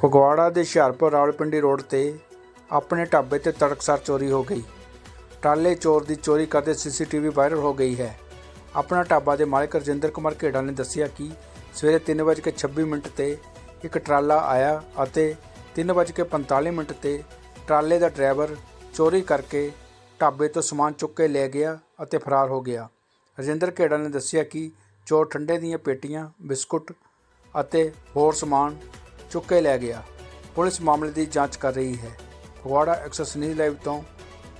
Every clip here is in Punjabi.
ਫਗਵਾੜਾ ਦੇ ਹੁਸ਼ਿਆਰਪੁਰ ਰਾਵਲਪਿੰਡੀ ਰੋਡ ਤੇ ਆਪਣੇ ਢਾਬੇ ਤੇ ਤੜਕਸਾਰ ਚੋਰੀ ਹੋ ਗਈ। ਟਾਲੇ ਚੋਰ ਦੀ ਚੋਰੀ ਕਰਦੇ ਸੀਸੀਟੀਵੀ ਵਾਇਰਲ ਹੋ ਗਈ ਹੈ। ਆਪਣਾ ਢਾਬਾ ਦੇ ਮਾਲਕ ਰਜਿੰਦਰ ਕੁਮਾਰ ਘੇੜਾ ਨੇ ਦੱਸਿਆ ਕਿ ਸਵੇਰੇ 3:26 ਮਿੰਟ ਤੇ ਇੱਕ ਟਰਾਲਾ ਆਇਆ ਅਤੇ 3:45 ਮਿੰਟ ਤੇ ਟਰਾਲੇ ਦਾ ਡਰਾਈਵਰ ਚੋਰੀ ਕਰਕੇ ਢਾਬੇ ਤੋਂ ਸਮਾਨ ਚੁੱਕ ਕੇ ਲੈ ਗਿਆ ਅਤੇ ਫਰਾਰ ਹੋ ਗਿਆ। ਰਜਿੰਦਰ ਘੇੜਾ ਨੇ ਦੱਸਿਆ ਕਿ ਚੋਰ ਠੰਡੇ ਦੀਆਂ ਪੇਟੀਆਂ, ਬਿਸਕੁਟ ਅਤੇ ਹੋਰ ਸਮਾਨ ਚੁੱਕ ਕੇ ਲੈ ਗਿਆ। ਪੁਲਿਸ ਮਾਮਲੇ ਦੀ ਜਾਂਚ ਕਰ ਰਹੀ ਹੈ। ਫਗਵਾੜਾ ਐਕਸੈਸ ਨਿਊਜ਼ ਲਾਈਵ ਤੋਂ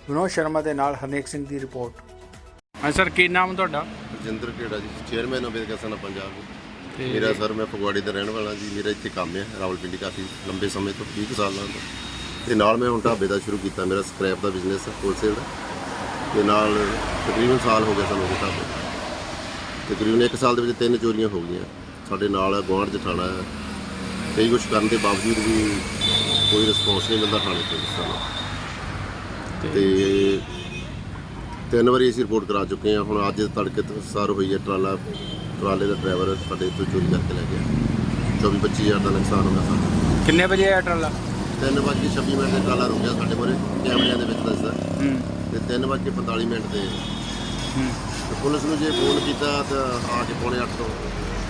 ਵਿਨੋਦ ਸ਼ਰਮਾ ਦੇ ਨਾਲ ਹਰਨੇਕ ਸਿੰਘ ਦੀ ਰਿਪੋਰਟ। ਹਾਂ ਸਰ ਕੀ ਨਾਮ ਤੁਹਾਡਾ? ਰਜਿੰਦਰ ਘੇੜਾ ਜੀ ਚੇਅਰਮੈਨ ਆਫ ਵੇਦਕਸਨਾ ਪੰਜਾਬ। ਤੇ- ਮੇਰਾ ਸਰ ਮੈਂ ਫਗਵਾੜੇ ਦਾ ਰਹਿਣ ਵਾਲਾ ਜੀ ਮੇਰਾ ਇੱਥੇ ਕੰਮ ਹੈ ਰਾਵਲਪਿੰਡੀ ਕਾਫੀ ਲੰਬੇ ਸਮੇਂ ਤੋਂ 20 ਕੁ ਸਾਲਾਂ ਤੋਂ ਤੇ ਨਾਲ ਮੈਂ ਹੁਣ ਢਾਬੇ ਦਾ ਸ਼ੁਰੂ ਕੀਤਾ ਮੇਰਾ ਸਕ੍ਰੈਪ ਦਾ ਬਿਜ਼ਨਸ ਹੈ ਹੋਲਸੇਲ ਦਾ। ਤੇ ਨਾਲ ਤਕਰੀਬਨ ਸਾਲ ਹੋ ਗਿਆ ਸਾਨੂੰ ਇਹ ਢਾਬੇ। ਤਕਰੀਬਨ 1 ਸਾਲ ਦੇ ਵਿੱਚ ਤਿੰਨ ਚੋਰੀਆਂ ਹੋ ਗਈਆਂ। ਸਾਡੇ ਨਾਲ ਗੁਆਂਢ ਜਠਾਣਾ ਹੈ ਕਈ ਕੁਛ ਕਰਨ ਦੇ ਬਾਵਜੂਦ ਵੀ ਕੋਈ ਰਿਸਪੌਂਸ ਨਹੀਂ ਮਿਲਦਾ ਥਾਣੇ ਤੋਂ ਸਾਨੂੰ ਤੇ ਤਿੰਨ ਵਾਰੀ ਅਸੀਂ ਰਿਪੋਰਟ ਕਰਾ ਚੁੱਕੇ ਹਾਂ। ਹੁਣ ਅੱਜ ਤੜਕੇ ਤੋਂ ਸਾਰ ਹੋਈ ਹੈ ਟਰਾਲਾ। ਟਰਾਲੇ ਦਾ ਡਰਾਈਵਰ ਸਾਡੇ ਇੱਥੋਂ ਚੋਰੀ ਕਰਕੇ ਲੈ ਗਿਆ। 24 25 ਹਜ਼ਾਰ ਦਾ ਨੁਕਸਾਨ ਹੋ ਗਿਆ ਸਾਡਾ ਕਿੰਨੇ ਵਜੇ ਆਇਆ ਟਰਾਲਾ? ਤਿੰਨ ਵੱਜ ਕੇ 26 ਮਿੰਟ ਤੇ ਟਰਾਲਾ ਰੁਕਿਆ ਸਾਡੇ ਮੋਰੇ ਕੈਮਰਿਆਂ ਦੇ ਵਿੱਚ ਦੱਸਦਾ। ਹੂੰ। ਤੇ ਤਿੰਨ ਵੱਜ ਕੇ 45 ਮਿੰਟ ਤੇ ਹੂੰ। ਤੇ ਪੁਲਿਸ ਨੂੰ ਜੇ ਫੋਨ ਕੀਤਾ ਤਾਂ ਆ ਕੇ ਪੌਣੇ 8 ਤੋਂ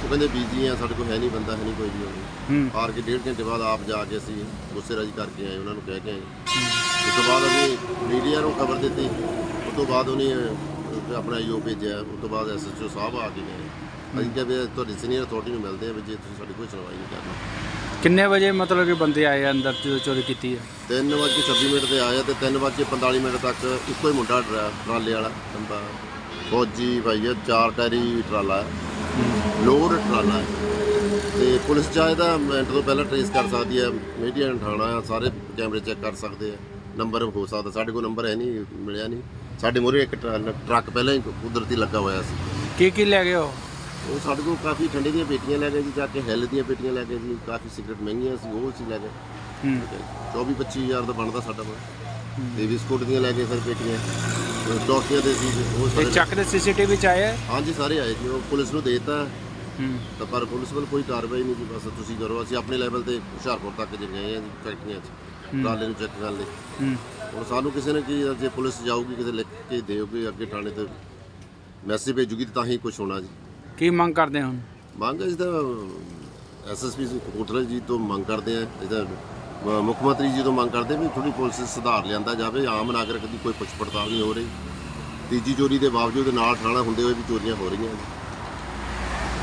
ਉਹ ਕਹਿੰਦੇ ਬੀਜੀ ਆ ਸਾਡੇ ਕੋਲ ਹੈ ਨਹੀਂ ਬੰਦਾ ਹੈ ਨਹੀਂ ਕੋਈ ਵੀ ਹੂੰ। ਹਾਰ ਕੇ ਡੇਢ ਘੰਟੇ ਬਾਅਦ ਆਪ ਜਾ ਕੇ ਅਸੀਂ ਗੁੱਸੇ ਰਾਜੀ ਕਰਕੇ ਆਏ ਉਹਨਾਂ ਨੂੰ ਕਹਿ ਕੇ ਆਏ। ਉਸ ਤੋਂ ਬਾਅਦ ਅਸੀਂ ਮੀਡੀਆ ਨੂੰ ਖਬਰ ਦਿੱਤੀ। ਉਸ ਤੋਂ ਬਾਅਦ ਉਹਨੇ ਅਹ, ਆਪਣਾ ਯੋ ਭੇਜਿਆ। ਉਸ ਤੋਂ ਬਾਅਦ ਐਸਐਚਓ ਸਾਹਿਬ ਆ ਕੇ ਗਏ। ਅਸੀਂ ਕਿਹਾ ਵੀ ਤੁਹਾਡੀ ਸੀਨੀਅਰ ਅਥਾਰਟੀ ਨੂੰ ਮਿਲਦੇ ਆ ਵੀ ਜੇ ਤੁਸੀਂ ਸਾਡੀ ਕੋਈ ਸੁਣਵਾਈ ਨਹੀਂ ਕਰਨੀ। ਕਿੰਨੇ ਵਜੇ ਮਤਲਬ ਕਿ ਬੰਦੇ ਆਏ ਆ ਅੰਦਰ ਜਦੋਂ ਚੋਰੀ ਕੀਤੀ ਹੈ 3 ਵਜੇ 26 ਮਿੰਟ ਤੇ ਆਇਆ ਤੇ 3 ਵਜੇ 45 ਮਿੰਟ ਤੱਕ ਇੱਕੋ ਹੀ ਮੁੰਡਾ ਡਰਾ- ਟਰਾਲੇ ਵਾਲਾ ਲੰਬਾ ਫੌਜੀ ਭਾਈ ਚਾਰ ਟਾਇਰੀ ਟਰਾਲਾ। ਹੈ ਲੋਡ ਟਰਾਲਾ ਹੈ। ਤੇ ਪੁਲਿਸ ਚਾਹੇ ਤਾਂ ਮਿੰਟ ਤੋਂ ਪਹਿਲਾਂ ਟਰੇਸ ਕਰ ਸਕਦੀ ਹੈ। ਮੀਡੀਆ ਠਾਣਾ ਆ ਸਾਰੇ ਕੈਮਰੇ ਚੈੱਕ ਕਰ ਸਕਦੇ ਆ ਨੰਬਰ ਹੋ ਸਕਦਾ। ਸਾਡੇ ਕੋਲ ਨੰਬਰ ਹੈ ਨਹੀਂ ਮਿਲਿਆ ਨਹੀਂ। ਸਾਡੇ ਮੂਹਰੇ ਇੱਕ ਟਰਾ- ਟਰੱਕ ਪਹਿਲਾਂ ਹੀ ਕੁਦਰਤੀ ਲੱਗਾ ਹੋਇਆ ਸੀ। ਕੀ ਕੀ ਲੈ ਗਏ ਹੋ ਉਹ ਸਾਡੇ ਕੋਲ ਕਾਫੀ ਠੰਡੇ ਦੀਆਂ ਪੇਟੀਆਂ ਲੈ ਗਏ ਜੀ ਜਾ ਕੇ ਹੈਲ ਦੀਆਂ ਪੇਟੀਆਂ ਲੈ ਗਏ ਜੀ। ਕਾਫੀ ਸਿਗਰਟ ਮਹਿੰਗੀਆਂ ਸੀ ਉਹ ਸੀ ਲੈ ਗਏ। ਹੂੰ। 24 25000 ਦਾ ਬਣਦਾ ਸਾਡਾ ਕੋਲ ਤੇ ਬਿਸਕੁਟ ਦੀਆਂ ਲੈ ਕੇ ਫਿਰ ਪੇਟੀਆਂ। ਤੇ ਟੌਫੀਆਂ ਦੇ ਸੀ ਉਹ ਤੇ ਸਾਰੇ ਚੱਕ ਦੇ ਸੀਸੀਟੀਵੀ ਚ ਆਏ ਆ? ਹਾਂਜੀ ਸਾਰੇ ਆਏ ਜੀ ਉਹ ਪੁਲਿਸ ਨੂੰ ਦੇਤਾ। ਹੂੰ। ਤਾਂ ਪਰ ਪੁਲਿਸ ਵੱਲ ਕੋਈ ਕਾਰਵਾਈ ਨਹੀਂ ਜੀ ਬਸ ਤੁਸੀਂ ਕਰੋ ਅਸੀਂ ਆਪਣੇ ਲੈਵਲ ਤੇ ਹੁਸ਼ਿਆਰਪੁਰ ਤੱਕ ਜੇ ਗਏ ਆ ਜੀ ਫੈਕਟਰੀਆਂ 'ਚ ਟਰਾਲੇ ਨੂੰ ਚੈੱਕ ਕਰਨ ਲਈ। ਹੂੰ। ਹੁਣ ਸਾਨੂੰ ਕਿਸੇ ਨੇ ਕੀ ਜੇ ਪੁਲਿਸ ਜਾਊਗੀ ਕਿਸੇ ਲਿਖ ਕੇ ਦਿਓਗੇ ਅੱਗੇ ਥਾਣੇ ਤੇ ਮੈਸੇਜ ਭੇਜੂਗੀ ਤਾਂ ਹੀ ਕੁਝ ਹੋਣਾ ਜੀ। ਕੀ ਮੰਗ ਕਰਦੇ ਹੁਣ? ਮੰਗ ਅਸੀਂ ਤਾਂ ਐਸਐਸਪੀ ਕਪੂਰਥਲਾ ਜੀ ਤੋਂ ਮੰਗ ਕਰਦੇ ਆ ਇਹਦਾ ਮੁੱਖ ਮੰਤਰੀ ਜੀ ਤੋਂ ਮੰਗ ਕਰਦੇ ਵੀ ਥੋੜੀ ਪੁਲਿਸ 'ਚ ਸੁਧਾਰ ਲਿਆਂਦਾ ਜਾਵੇ, ਆਮ ਨਾਗਰਿਕ ਦੀ ਕੋਈ ਪੁੱਛ ਪੜਤਾਲ ਨਹੀਂ ਹੋ ਰਹੀ। ਤੀਜੀ ਚੋਰੀ ਦੇ ਬਾਵਜੂਦ ਨਾਲ ਥਾਣਾ ਹੁੰਦੇ ਹੋਏ ਵੀ ਚੋਰੀਆਂ ਹੋ ਰਹੀਆਂ ਜੀ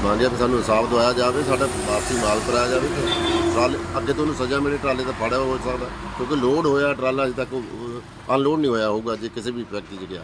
ਮੰਗ ਹੈ ਕਿ ਸਾਨੂੰ ਇਨਸਾਫ ਦਵਾਇਆ ਜਾਵੇ, ਸਾਡਾ ਵਾਪਸੀ ਮਾਲ ਕਰਾਇਆ ਜਾਵੇ ਟਰਾਲੇ ਅੱਗੇ ਤੋਂ ਉਹਨੂੰ ਸਜ਼ਾ ਮਿਲੇ, ਟਰਾਲੇ ਦਾ ਫੜਿਆ ਹੋ ਸਕਦਾ। ਕਿਉਂਕਿ ਲੋਡ ਹੋਇਆ ਟਰਾਲਾ ਅਜੇ ਤੱਕ ਅਨਲੋਡ ਨਹੀਂ ਹੋਇਆ ਹੋਊਗਾ ਜੇ ਕਿਸੇ ਵੀ ਫੈਕਟਰੀ 'ਚ ਗਿਆ।